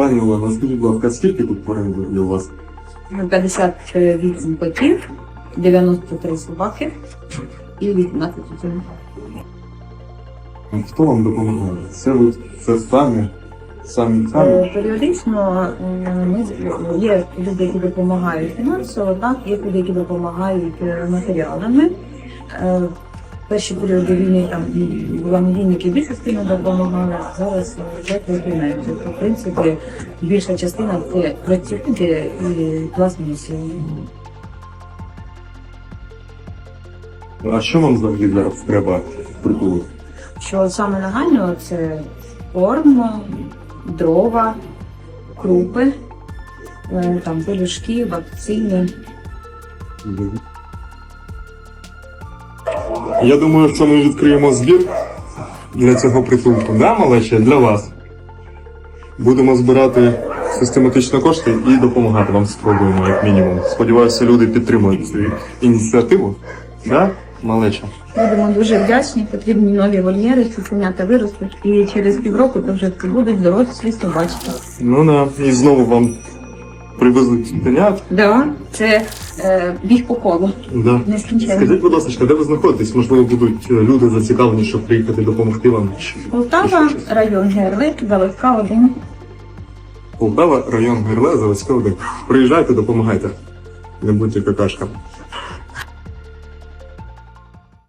Пані Олена, скажіть, будь ласка, скільки тут тварин у вас? 58 котів, 93 собаки і 18 дітей. Хто вам допомагає? Це ви це самі, самі самі. Е, Періодично е, ми є люди, які допомагають фінансово, так є люди, які допомагають е, матеріалами. Перші періоди війни там була надійні, які більше сильно допомагали, зараз вже трохи. То, В принципі, більша частина це працювати і власні сили. А що вам взагалі зараз треба притулок? Що саме нагально це корм, дрова, крупи, е, там пелюшки, вакцини. Я думаю, що ми відкриємо збір для цього притулку. Да, малече, для вас. Будемо збирати систематично кошти і допомагати вам спробуємо, як мінімум. Сподіваюся, люди підтримують цю ініціативу. Да, малеча? Будемо дуже вдячні, потрібні нові вольєри, цуценята виростуть, і через півроку то вже будуть дорослі собачки. Ну да. І знову вам привезуть цуценят. Да, це е, біг по колу, Да. нескінченно. Скажіть, будь ласка, де ви знаходитесь? Можливо, будуть е, люди зацікавлені, щоб приїхати допомогти вам. Полтава, район Герлик, Заводська 1. Полтава, район Герле, Заводська 1. Приїжджайте, допомагайте. Не будьте какашками.